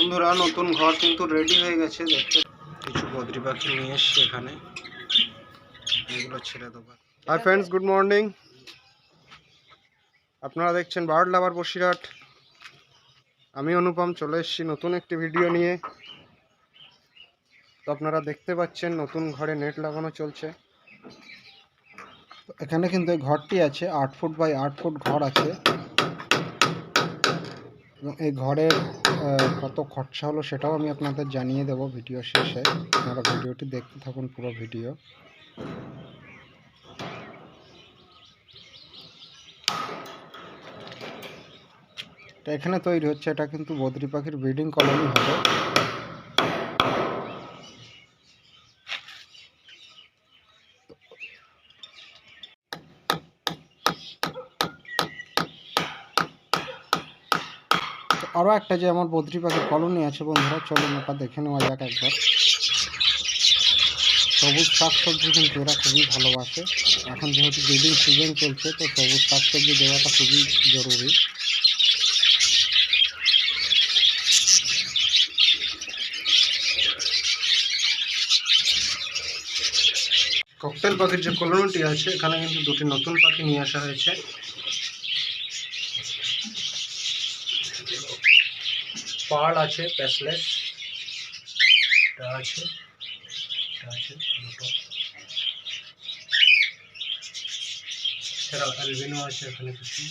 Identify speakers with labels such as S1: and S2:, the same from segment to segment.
S1: বন্ধুরা, নতুন ঘর কিন্তু রেডি হয়ে গেছে, দেখতে। কিছু বদ্রি পাখি নিয়ে এসছে এখানে। এগুলো ছেড়ে দেবো। হাই ফ্রেন্ডস গুড মর্নিং আপনারা দেখছেন বার্ড লাভার বসিরহাট। আমি অনুপম, চলে এসেছি নতুন একটি ভিডিও নিয়ে। তো আপনারা দেখতে পাচ্ছেন, নতুন ঘরে নেট লাগানো চলছে। এখানে কিন্তু ঘরটি আছে, আট ফুট বাই আট ফুট ঘর আছে। এবং এই ঘরের কত খরচা হলো সেটাও আমি আপনাদের জানিয়ে দেব ভিডিও শেষে। আপনারা ভিডিওটি দেখতে থাকুন পুরো ভিডিও। এখানে তৈরি হচ্ছে, এটা কিন্তু বদ্রি পাখির ব্রিডিং কলোনি হবে। আরও একটা যে আমার বদ্রি পাখির কলোনি আছে বন্ধুরা, চলুন ওটা দেখে নেওয়া যাক একবার। সবুজ শাকসবজি কিন্তু এরা খুবই ভালোবাসে। এখন যেহেতু ব্রিডিং সিজন চলছে, তো সবুজ শাকসবজি দেওয়াটা খুবই জরুরি। ককটেল পাখির যে কলোনিটি আছে, এখানে কিন্তু দুটি নতুন পাখি নিয়ে আসা হয়েছে। পার্ল আছে প্যাসলেস এটা আছে এটা আছে, দুটো। এছাড়াও আছে, এখানে কিছু।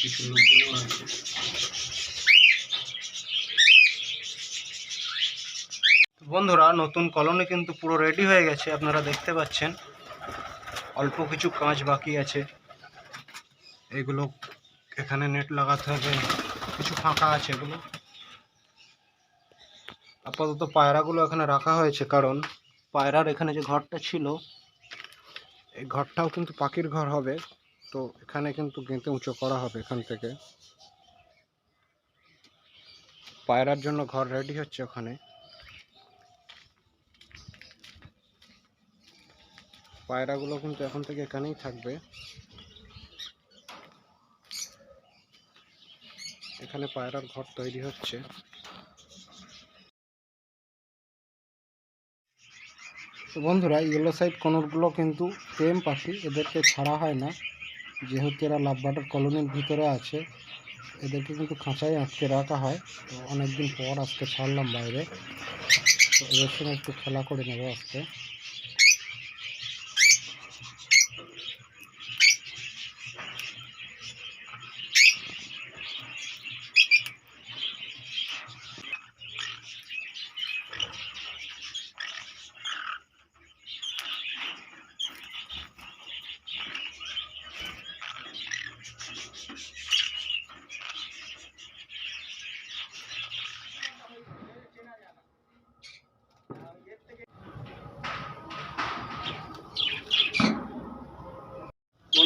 S1: কিছু লুটিনো আছে। বন্ধুরা, নতুন কলোনি কিন্তু পুরো রেডি হয়ে গেছে, আপনারা দেখতে পাচ্ছেন। অল্প কিছু কাজ বাকি আছে। এগুলো এখানে নেট লাগাতে হবে। কিছু ফাঁকা আছে এগুলো। আপাতত পায়রাগুলো এখানে রাখা হয়েছে, কারণ পায়রার এখানে যে ঘরটা ছিল, এই ঘরটাও কিন্তু পাখির ঘর হবে। তো এখানে কিন্তু গেঁতে উঁচু করা হবে এখান থেকে। পায়রার জন্য ঘর রেডি হচ্ছে ওখানে। পায়রাগুলো কিন্তু এখন থেকে এখানেই থাকবে। এখানে পায়রার ঘর তৈরি হচ্ছে। বন্ধুরা ইয়েলো সাইড কনরগুলো কিন্তু প্রেম পাখি, এদেরকে ছাড়া হয় না। যেহেতু এরা লাভবার্ডের কলোনির ভিতরে আছে, এদেরকে কিন্তু খাঁচায় আটকে রাখা হয়। তো অনেকদিন পর আজকে ছাড়লাম বাইরে। তো এদের সঙ্গে একটু খেলা করে নেব আজকে।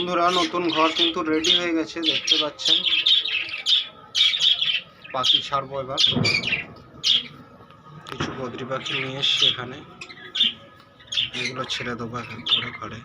S1: বন্ধুরা, নতুন ঘর কিন্তু রেডি হয়ে গেছে, দেখতে পাচ্ছেন। পাখি ছাড়বো এবার। কিছু বদ্রি পাখি নিয়ে এসছি এখানে। এগুলো ছেড়ে দেবো এখন করে ঘরে।